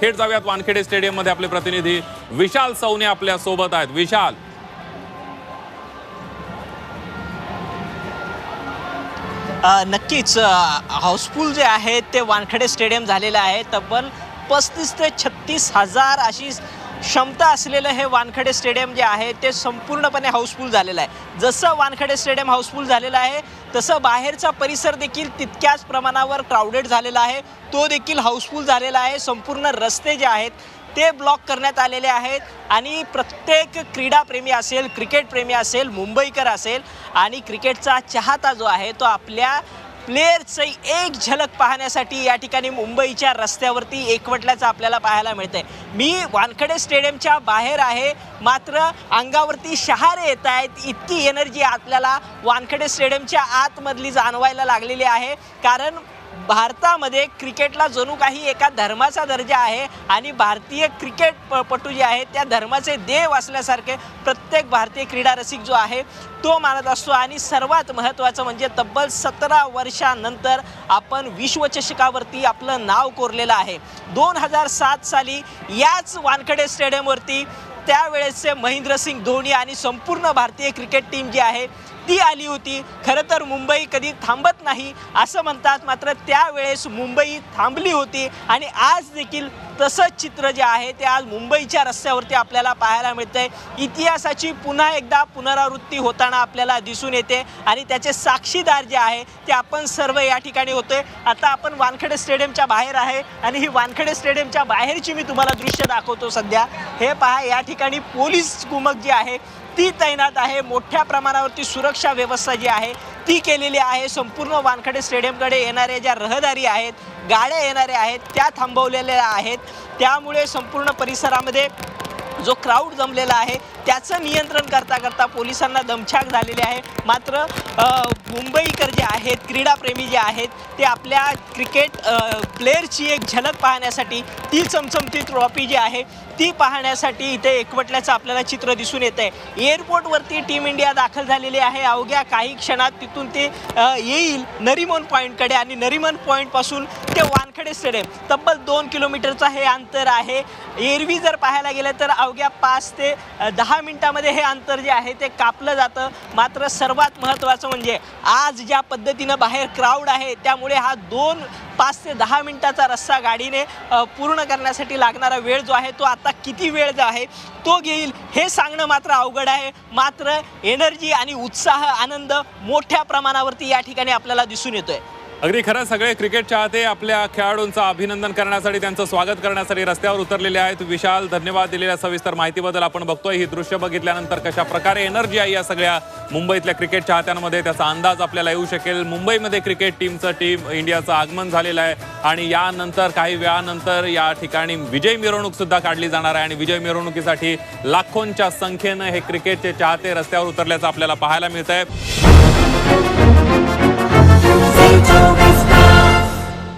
थेट जाऊयात वानखेडे स्टेडियममध्ये आपले प्रतिनिधी विशाल सौने आपल्यासोबत आहेत. विशाल. नक्कीच हाऊसफुल जे आहे ते वानखेडे स्टेडियम झालेलं आहे. तब्बल पस्तीस ते छत्तीस हजार अशी क्षमता असलेलं हे वानखडे स्टेडियम जे आहे ते संपूर्णपणे हाऊसफुल झालेलं आहे. जसं वानखडे स्टेडियम हाऊसफुल झालेलं आहे तसं बाहेरचा परिसर देखील तितक्याच प्रमाणावर क्राऊडेड झालेला आहे. तो देखील हाऊसफुल झालेला आहे. संपूर्ण रस्ते जे आहेत ते ब्लॉक करण्यात आलेले आहेत. आणि प्रत्येक क्रीडाप्रेमी असेल क्रिकेटप्रेमी असेल मुंबईकर असेल आणि क्रिकेटचा चाहता जो आहे तो आपल्या प्लेयरची एक झलक पाहण्यासाठी या ठिकाणी मुंबईच्या रस्त्यावरती एकवटल्याचं आपल्याला पाहायला मिळतंय. मी वानखडे स्टेडियमच्या बाहेर आहे मात्र अंगावरती शहारे येत आहेत. इतकी एनर्जी आपल्याला वानखडे स्टेडियमच्या आतमधली जाणवायला लागलेली आहे. कारण भारतामध्ये क्रिकेटला जणू काही एका धर्माचा दर्जा आहे आणि भारतीय क्रिकेट प पटू जे आहेत त्या धर्माचे देव असल्यासारखे प्रत्येक भारतीय क्रीडा रसिक जो आहे तो मानत असतो. आणि सर्वात महत्त्वाचं म्हणजे तब्बल सतरा वर्षानंतर आपण विश्वचषकावरती आपलं नाव कोरलेलं आहे. दोन हजार सात साली याच वानखडे स्टेडियमवरती त्यावेळेसचे महेंद्रसिंग धोनी आणि संपूर्ण भारतीय क्रिकेट टीम जी आहे ती आली होती. खरं तर मुंबई कधी थांबत नाही असं म्हणतात. मात्र त्यावेळेस मुंबई थांबली होती आणि आज देखील तसंच चित्र जे आहे ते आज मुंबईच्या रस्त्यावरती आपल्याला पाहायला मिळतंय. इतिहासाची पुन्हा एकदा पुनरावृत्ती होताना आपल्याला दिसून येते आणि त्याचे साक्षीदार जे आहे ते आपण सर्व या ठिकाणी होतोय. आता आपण वानखेडे स्टेडियमच्या बाहेर आहे आणि ही वानखेडे स्टेडियमच्या बाहेरची मी तुम्हाला दृश्य दाखवतो सध्या. हे पहा या ठिकाणी पोलीस कुमक जी आहे ती तैनात आहे. मोठ्या प्रमाणावरती सुरक्षा व्यवस्था जी आहे ती केलेली आहे. संपूर्ण वानखडे स्टेडियमकडे येणाऱ्या ज्या रहदारी आहेत गाड्या येणाऱ्या आहेत त्या थांबवलेल्या आहेत. त्यामुळे संपूर्ण परिसरामध्ये जो क्राऊड जमलेला आहे त्याचं नियंत्रण करता करता पोलिसांना दमछाक झालेली आहे. मात्र मुंबईकर जे आहेत क्रीडाप्रेमी जे आहेत ते आपल्या क्रिकेट प्लेअरची एक झलक पाहण्यासाठी ती चमचमती ट्रॉफी जी आहे ती पाहण्यासाठी इथे एकवटल्याचं आपल्याला चित्र दिसून येत आहे एअरपोर्टवरती टीम इंडिया दाखल झालेली आहे. अवघ्या काही क्षणात तिथून ते येईल नरिमन पॉईंटकडे आणि नरिमन पॉईंटपासून ते वानखडे स्टेडियम. तब्बल दोन किलोमीटरचं हे अंतर आहे. एरवी जर पाहायला गेलं तर अवघ्या पाच ते दहा दहा मिनिटामध्ये हे अंतर जे आहे ते कापलं जातं. मात्र सर्वात महत्त्वाचं म्हणजे आज ज्या पद्धतीनं बाहेर क्राऊड आहे त्यामुळे हा दोन पाच ते दहा मिनिटाचा रस्ता गाडीने पूर्ण करण्यासाठी लागणारा वेळ जो आहे तो आता किती वेळ जो आहे तो घेईल हे सांगणं मात्र अवघड आहे. मात्र एनर्जी आणि उत्साह आनंद मोठ्या प्रमाणावरती या ठिकाणी आपल्याला दिसून येतो आहे अगदी खरं सगळे क्रिकेट चाहते आपल्या खेळाडूंचं अभिनंदन करण्यासाठी त्यांचं स्वागत करण्यासाठी रस्त्यावर उतरलेले आहेत. विशाल धन्यवाद दिलेल्या सविस्तर माहितीबद्दल आपण बघतोय. ही दृश्य बघितल्यानंतर कशा प्रकारे एनर्जी आहे या सगळ्या मुंबईतल्या क्रिकेट चाहत्यांमध्ये त्याचा अंदाज आपल्याला येऊ शकेल. मुंबईमध्ये क्रिकेट टीमचं टीम इंडियाचं आगमन झालेलं आहे आणि यानंतर काही वेळानंतर या ठिकाणी विजय मिरवणूक सुद्धा काढली जाणार आहे. आणि विजय मिरवणुकीसाठी लाखोंच्या संख्येनं हे क्रिकेटचे चाहते रस्त्यावर उतरल्याचं आपल्याला पाहायला मिळत आहे